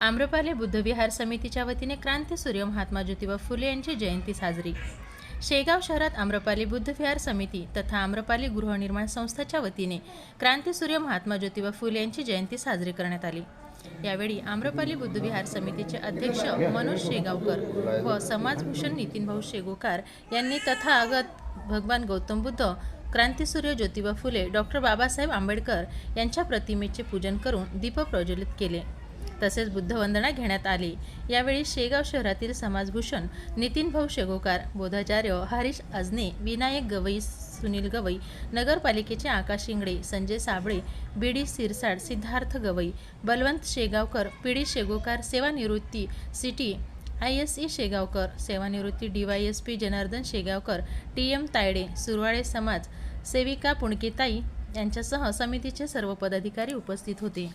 आम्रपाली बुद्धविहार समितीच्या वतीने क्रांतीसूर्य महात्मा ज्योतिबा फुले यांची जयंती साजरी. शेगाव शहरात आम्रपाली बुद्धविहार समिती तथा आम्रपाली गृहनिर्माण संस्थेच्या वतीने क्रांतीसूर्य महात्मा ज्योतिबा फुले यांची जयंती साजरी करण्यात आली. यावेळी आम्रपाली बुद्धविहार समितीचे अध्यक्ष मनोज शेगावकर व समाजभूषण नितीनभाऊ शेगोकार यांनी तथागत भगवान गौतम बुद्ध क्रांतीसूर्य ज्योतिबा फुले डॉक्टर बाबासाहेब आंबेडकर यांच्या प्रतिमेचे पूजन करून दीप प्रज्वलित केले. तसेच बुद्धवंदना घेण्यात आली. यावेळी शेगाव शहरातील समाजभूषण नितीन भाऊ शेगोकार बोधाचार्य हरीश अजने विनायक गवई सुनील गवई नगरपालिकेचे आकाश इंगडे संजय साबळे बीडी सिरसाड सिद्धार्थ गवई बलवंत शेगावकर पीडी शेगोकार सेवानिवृत्ती city I S E Shegaonkar सेवानिवृत्ती D Y S P Janardan Shegaonkar T M Tayde Surwale समाज सेविका पुणकेताई यांच्यासह समितीचे सर्व पदाधिकारी उपस्थित होते.